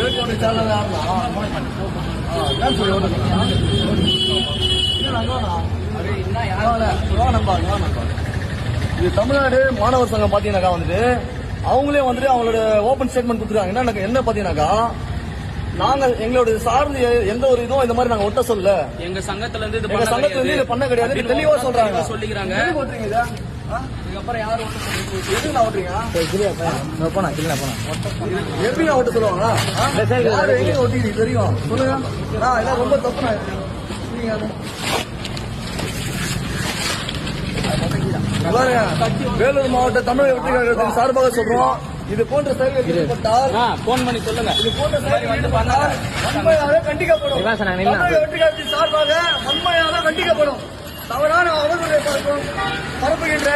ஏன் சொல்லி இது தமிழ்நாடு மாணவர் சங்கம் பாத்தீங்கன்னாக்கா வந்துட்டு அவங்களே வந்துட்டு அவங்களோட ஓபன் ஸ்டேட்மெண்ட் கொடுத்துருக்காங்க. என்ன என்ன பாத்தீங்கன்னாக்கா நாங்க எங்களோட சார்ந்து எந்த ஒரு இதுவும் இந்த மாதிரி நாங்க ஒட்ட சொல்லல. எங்க சங்கத்துல இருந்து எங்க சங்கத்துல இருந்து இது பண்ண கிடையாது. தெளிவா சொல்றாங்க. சொல்லிக்கிறாங்க. எதுக்கு ஓட்டுறீங்க இதை? ஆ? இதுக்கப்புறம் யாரும் ஓட்ட சொல்லிட்டு எதுக்கு நான் ஓட்டுறீங்க போனா கிளா போனா. எப்படி நான் ஓட்ட சொல்லுவாங்களா? ஆ? யாரு எங்க ஓட்டிக்கிறீங்க இது வரைக்கும் சொல்லுங்க. ரொம்ப தப்பு நான் நீங்க அது- பாருங்க, வேலூர் மாவட்ட தமிழக வெற்றி கழகத்தின் சார்பாக சொல்றோம். இது போன்ற செயல்கள் ஈடுபட்டால் போன் பண்ணி சொல்லுங்க. இது போன்ற செயல்கள் வன்மையாக கண்டிக்கப்படும். வெற்றி கழகத்தின் சார்பாக வன்மையாக கண்டிக்கப்படும். தவறான அவதூறை பரப்புகின்ற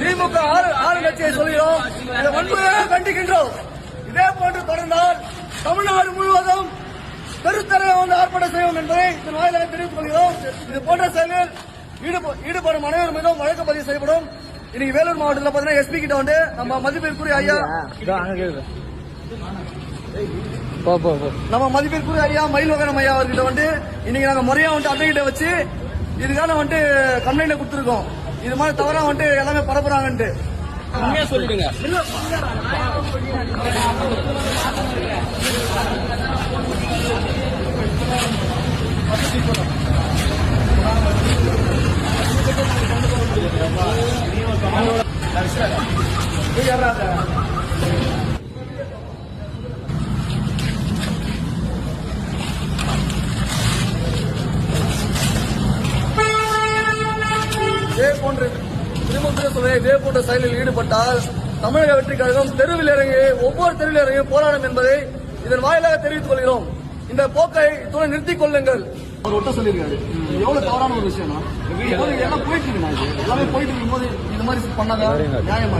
திமுக ஆறு ஆறு கட்சியை சொல்கிறோம். இதை வன்மையாக கண்டிக்கின்றோம். இதே போன்று தொடர்ந்தால் தமிழ்நாடு முழுவதும் பெருத்தரவை வந்து ஆர்ப்பாட்டம் செய்வோம் என்பதை இதன் வாயிலாக தெரிவித்துக் கொள்கிறோம். இது போன்ற செயலில் ஈடுப- ஈடுபடும் அனைவர் மீதும் வழக்கு பதிவு செய்யப்படும். இன்னைக்கு வேலூர் மாவட்டத்தில் பார்த்தீங்கன்னா எஸ்பி கிட்ட வந்து நம்ம மதிப்பிற்குரிய ஐயா நம்ம மதிப்பிற்குரிய ஐயா மயில்வகனம் ஐயா அவர்கிட்ட வந்து இன்னைக்கு நாங்க முறையா வந்துட்டு அத்தை கிட்ட வச்சு இதுக்கான வந்துட்டு கம்ப்ளைண்ட் கொடுத்துருக்கோம். இது மாதிரி தவறா வந்துட்டு எல்லாமே பரப்புறாங்கன்ட்டு. உண்மையா சொல்லிடுங்க. இதே போன்று சொல்ல இதே போன்ற செயலில் ஈடுபட்டால் தமிழக வெற்றி கழகம் தெருவில் இறங்கி ஒவ்வொரு தெருவில் இறங்கி போராடும் என்பதை இதன் வாயிலாக தெரிவித்துக் கொள்கிறோம். இந்த போக்கை இத்துடன் நிறுத்திக் கொள்ளுங்கள். அவர் ஒட்ட சொல்லியிருக்காரு. எவ்வளவு தவறான ஒரு இது எல்லாம் போயிட்டு இருக்கு எல்லாமே போயிட்டு இருக்கும்போது இந்த மாதிரி பண்ணாதான் நியாயமா